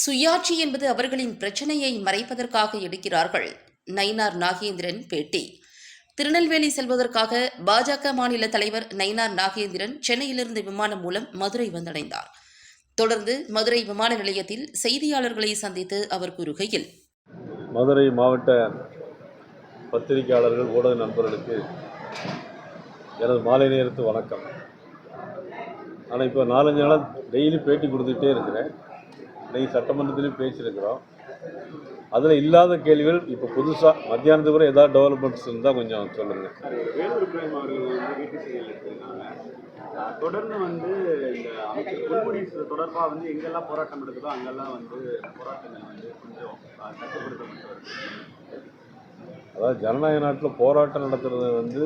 சுயாட்சி என்பது அவர்களின் பிரச்சனையை மறைப்பதற்காக எடுக்கிறார்கள். நயினார் நாகேந்திரன் பேட்டி. திருநெல்வேலி செல்வதற்காக பாஜக மாநில தலைவர் நயினார் நாகேந்திரன் சென்னையிலிருந்து விமானம் மூலம் மதுரை வந்தடைந்தார். தொடர்ந்து மதுரை விமான நிலையத்தில் செய்தியாளர்களை சந்தித்து அவர் கூறுகையில் மதுரை மாவட்ட பத்திரிகையாளர்கள் ஊடக நண்பர்களுக்கு எனது மாலை நேரத்து வணக்கம். ஆனால் இப்போ நாலஞ்சு நாளாக டெய்லி பேட்டி கொடுத்துட்டே இருக்கிறேன். இன்னைக்கு சட்டமன்றத்திலையும் பேசியிருக்கிறோம். அதில் இல்லாத கேள்விகள் இப்போ புதுசாக மத்தியானத்துக்கு கூட ஏதாவது டெவலப்மெண்ட்ஸ் இருந்தால் கொஞ்சம் சொல்லுங்கள் தொடர்ந்து வந்து இந்த அமைச்சர் பொன்முடி தொடர்பாக வந்து எங்கெல்லாம் போராட்டம் நடக்குதோ அங்கெல்லாம் வந்து போராட்டங்கள் வந்து கொஞ்சம் கட்டுப்படுத்தப்பட்டு வருது அதாவது ஜனநாயக நாட்டில் போராட்டம் நடத்துறது வந்து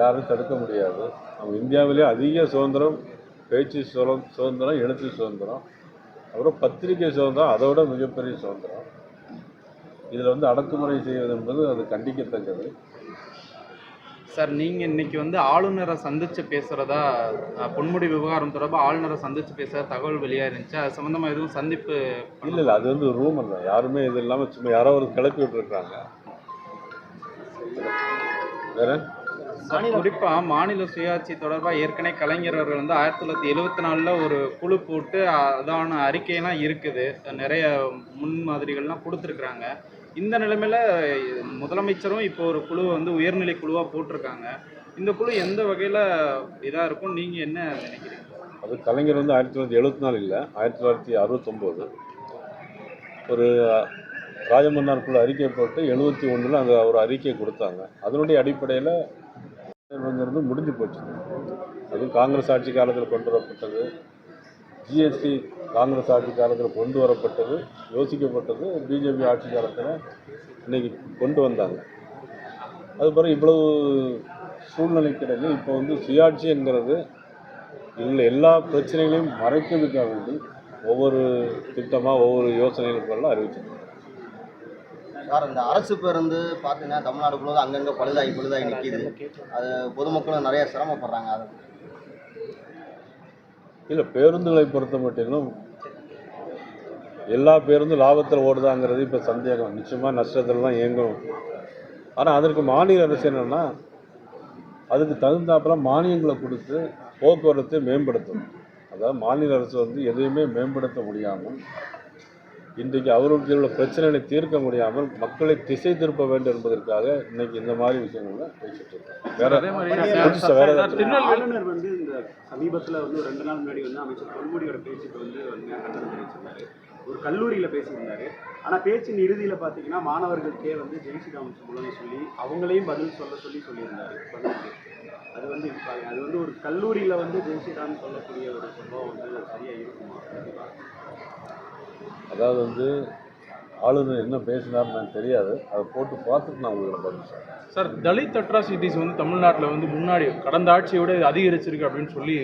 யாரும் தடுக்க முடியாது. நம்ம இந்தியாவிலே அதிக சுதந்திரம் பேச்சு சுதந்திரம் எழுத்து சுதந்திரம். அப்புறம் பத்திரிகை சுதந்திரம் அதை விட மிகப்பெரிய சுதந்திரம். இதில் வந்து அடக்குமுறை செய்வது என்பது அது கண்டிக்கத்தக்கது. சார் நீங்கள் இன்னைக்கு வந்து ஆளுநரை சந்திச்சு பேசுகிறதா பொன்முடி விவகாரம் தொடர்பாக ஆளுநரை சந்திச்சு பேசுகிற தகவல் வெளியாக இருந்துச்சு அது சம்மந்தமாக எதுவும் சந்திப்பு இல்லை இல்லை அது வந்து ரூமர் தான். யாருமே இது இல்லாமல் சும்மா யாரோ ஒரு கிளப்பி விட்டுருக்காங்க வேற? குறிப்பாக மாநில சுயாட்சி தொடர்பாக ஏற்கனவே கலைஞர் அவர்கள் வந்து ஆயிரத்தி தொள்ளாயிரத்தி எழுபத்தி நாலில் ஒரு குழு போட்டு அதான அறிக்கையெல்லாம் இருக்குது. நிறைய முன்மாதிரிகள்லாம் கொடுத்துருக்குறாங்க. இந்த நிலைமையில் முதலமைச்சரும் இப்போ ஒரு குழு வந்து உயர்நிலை குழுவாக போட்டிருக்காங்க. இந்த குழு எந்த வகையில் இதாக இருக்கும்? நீங்கள் என்ன நினைக்கிறீங்க? அது கலைஞர் வந்து ஆயிரத்தி தொள்ளாயிரத்தி எழுபத்தி நாலு இல்லை ஆயிரத்தி தொள்ளாயிரத்தி அறுபத்தொம்போது. ஒரு ராஜமன்னார் குழு அறிக்கை போட்டு எழுபத்தி ஒன்றில் அந்த ஒரு அறிக்கையை கொடுத்தாங்க. அதனுடைய அடிப்படையில் தேர்வுங்கிறது முடிஞ்சு போச்சு. அதுவும் காங்கிரஸ் ஆட்சி காலத்தில் கொண்டு வரப்பட்டது. ஜிஎஸ்டி காங்கிரஸ் ஆட்சி காலத்தில் கொண்டு வரப்பட்டது யோசிக்கப்பட்டது. பிஜேபி ஆட்சி காலத்தில் இன்னைக்கு கொண்டு வந்தாங்க. அது பிறகு இவ்வளவு சூழ்நிலைக்கிடையே இப்போ வந்து சுயாட்சிங்கிறது இதில் எல்லா பிரச்சனைகளையும் மறைக்கிறதுக்காக வேண்டி ஒவ்வொரு திட்டமாக ஒவ்வொரு யோசனைகளுக்கெல்லாம் அறிவிச்சிருக்காங்க. சார் இந்த அரசு பேருந்து பார்த்தீங்கன்னா தமிழ்நாடு முழுவதும் அங்கங்கே பழுதாகி பழுதாகி நிற்கிது அது பொதுமக்களும் நிறைய சிரமப்படுறாங்க அது. இல்லை பேருந்துகளை பொறுத்த மட்டும் எல்லா பேருந்தும் லாபத்தில் ஓடுதாங்கிறது இப்போ சந்தேகம். நிச்சயமாக நஷ்டத்தில் தான் இயங்கும். ஆனால் அதற்கு மாநில அரசு என்னென்னா அதுக்கு தகுந்தாப்பில் மானியங்களை கொடுத்து போக்குவரத்தை மேம்படுத்தணும். அதாவது மாநில அரசு வந்து எதையுமே மேம்படுத்த முடியாமல் இன்றைக்கு அவர்களுக்கு உள்ள பிரச்சனைகளை தீர்க்க முடியாமல் மக்களை திசை திருப்ப வேண்டும் என்பதற்காக இன்னைக்கு இந்த மாதிரி விஷயங்களை பேசிட்டு இருக்கோம். வேற ஆளுநர் வந்து இந்த சமீபத்தில் வந்து ஒரு ரெண்டு நாள் முன்னாடி வந்து அமைச்சர் பொன்முடியோட பேச்சுக்கு வந்து வந்து கண்டனம் தெரிவிச்சிருந்தாரு ஒரு கல்லூரியில் பேசியிருந்தாரு. ஆனால் பேச்சின் இறுதியில் பார்த்தீங்கன்னா மாணவர்களுக்கே வந்து ஜெய்ஸ்ரீராம் மூலம் சொல்லி அவங்களையும் பதில் சொல்ல சொல்லி சொல்லியிருந்தாரு. அது வந்து இப்ப அது வந்து ஒரு கல்லூரியில் வந்து ஜெய்ஸ்ரீராம் சொல்லக்கூடிய ஒரு சம்பவம் வந்து சரியாக இருக்குமா? அதாவது வந்து ஆளுநர் என்ன பேசினார்னு எனக்கு தெரியாது. அதை போட்டு பார்த்துட்டு நான் உங்களுக்கு பதில் சார் தலித் அட்ராசிட்டிஸ் வந்து தமிழ்நாட்டில் வந்து முன்னாடி கடந்த ஆட்சியோட விட அதிகரிச்சிருக்கு அப்படின்னு சொல்லி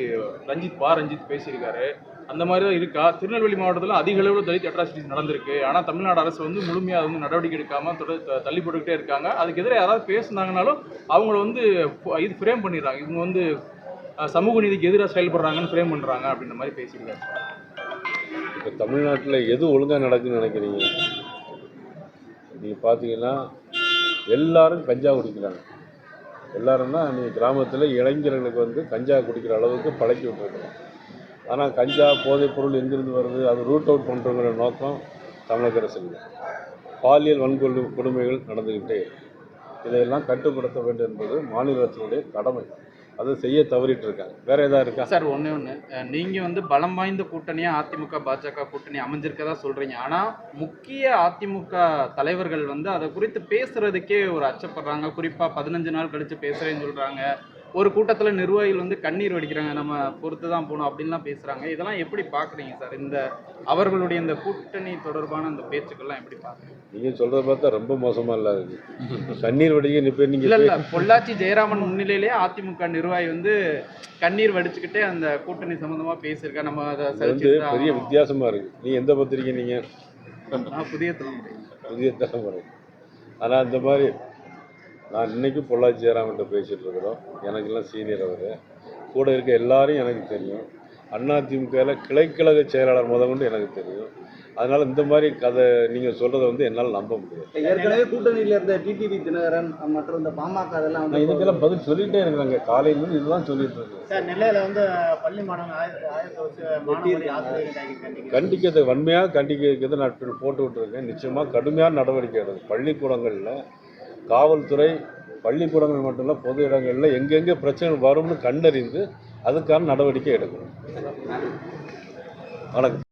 ரஞ்சித் பா. ரஞ்சித் பேசியிருக்காரு. அந்த மாதிரி தான் இருக்கா? திருநெல்வேலி மாவட்டத்தில் அதிக அளவில் தலித் அட்ராசிட்டிஸ் நடந்திருக்கு. ஆனால் தமிழ்நாடு அரசு வந்து முழுமையாக வந்து நடவடிக்கை எடுக்காமல் தொடர் தள்ளி போட்டுக்கிட்டே இருக்காங்க. அதுக்கு எதிராக யாராவது பேசுனாங்கனாலும் அவங்கள வந்து இது ஃப்ரேம் பண்ணிடுறாங்க. இவங்க வந்து சமூக நீதிக்கு எதிராக செயல்படுறாங்கன்னு ஃப்ரேம் பண்ணுறாங்க அப்படின்ற மாதிரி பேசியிருக்காரு இப்போ தமிழ்நாட்டில் எது ஒழுங்காக நடக்குன்னு நினைக்கிறீங்க? நீங்கள் பார்த்தீங்கன்னா எல்லாரும் கஞ்சா குடிக்கிறாங்க. எல்லாரும்னா நீங்கள் கிராமத்தில் இளைஞர்களுக்கு வந்து கஞ்சா குடிக்கிற அளவுக்கு பழக்கி விட்டுருக்கலாம் ஆனால் கஞ்சா போதைப் பொருள் எங்கிருந்து வருது? அது ரூட் அவுட் பண்ணுறவங்கிற நோக்கம் தமிழக அரசு பாலியல் வன்கொடுமை கொடுமைகள் நடந்துக்கிட்டே இதையெல்லாம் கட்டுப்படுத்த வேண்டும் என்பது மாநில அரசினுடைய கடமை. அதை செய்ய தவறிட்டு இருக்காங்க. வேற ஏதாவது இருக்கா? சார் ஒன்று ஒன்று நீங்கள் வந்து பலம் வாய்ந்த கூட்டணியாக அதிமுக பாஜக கூட்டணி அமைஞ்சிருக்கதா சொல்கிறீங்க ஆனால் முக்கிய அதிமுக தலைவர்கள் வந்து அதை குறித்து பேசுகிறதுக்கே ஒரு அச்சப்படுறாங்க. குறிப்பாக பதினஞ்சு நாள் கழித்து பேசுகிறேன்னு சொல்கிறாங்க ஒரு கூட்டத்தில் நிர்வாகிகள் வந்து கண்ணீர் வடிக்கிறாங்க நம்ம பொறுத்து தான் போகணும் அப்படின்லாம் பேசுகிறாங்க இதெல்லாம் எப்படி பார்க்குறீங்க சார்? இந்த அவர்களுடைய இந்த கூட்டணி தொடர்பான அந்த பேச்சுக்கள்லாம் எப்படி பார்க்குறீங்க நீங்கள் சொல்கிறத பார்த்தா ரொம்ப மோசமாக இல்லை இருக்கு கண்ணீர் வடிக்க இப்போ இல்ல நீங்கள் இல்ல பொள்ளாச்சி ஜெயராமன் முன்னிலையிலேயே அதிமுக நிர்வாகி வந்து கண்ணீர் வடிச்சுக்கிட்டே அந்த கூட்டணி சம்பந்தமா பேசியிருக்கா நம்ம அதை வந்து பெரிய வித்தியாசமாக இருக்குது நீ எந்த பத்திரிக்கை நீங்கள் நான் புதிய தலைமுறை. புதிய தலைமுறை. ஆனால் இந்த மாதிரி நான் இன்னைக்கும் பொள்ளாச்சி ஜெயராமன்ட்ட பேசிகிட்டு இருக்கிறோம். எனக்கெல்லாம் சீனியர் அவர். கூட இருக்க எல்லாரையும் எனக்கு தெரியும். அதிமுகவில் கிளைக்கழக செயலாளர் முத கொண்டு எனக்கு தெரியும். அதனால் இந்த மாதிரி கதை நீங்கள் சொல்கிறத வந்து என்னால் நம்ப முடியாது. ஏற்கனவே கூட்டணியில இருந்த டிடிவி தினகரன் மற்றும் இந்த பாமக அதெல்லாம் வந்து இதுக்கெல்லாம் பதில் சொல்லிகிட்டே இருக்கிறாங்க. காலையிலேருந்து இதுதான் சொல்லிட்டு இருக்கேன். சார் நெல்லையில வந்து பள்ளி மாணவன் ஆயிரத்தி ஆயிரத்தி வருஷ மாணவரை ஆசிரியர்கள் கண்டிக்கிறாங்க கண்டிக்கிறது வன்மையாக கண்டிக்கிறது நான் போட்டு விட்டுருக்கேன். நிச்சயமாக கடுமையான நடவடிக்கை எடுக்கும் பள்ளிக்கூடங்களில் காவல்துறை பள்ளிக்கூடங்கள் மட்டும் இல்லை பொது இடங்களில் எங்கெங்கே பிரச்சனை வரும்னு கண்டறிந்து அதுக்கான நடவடிக்கை எடுக்கணும். வணக்கம்.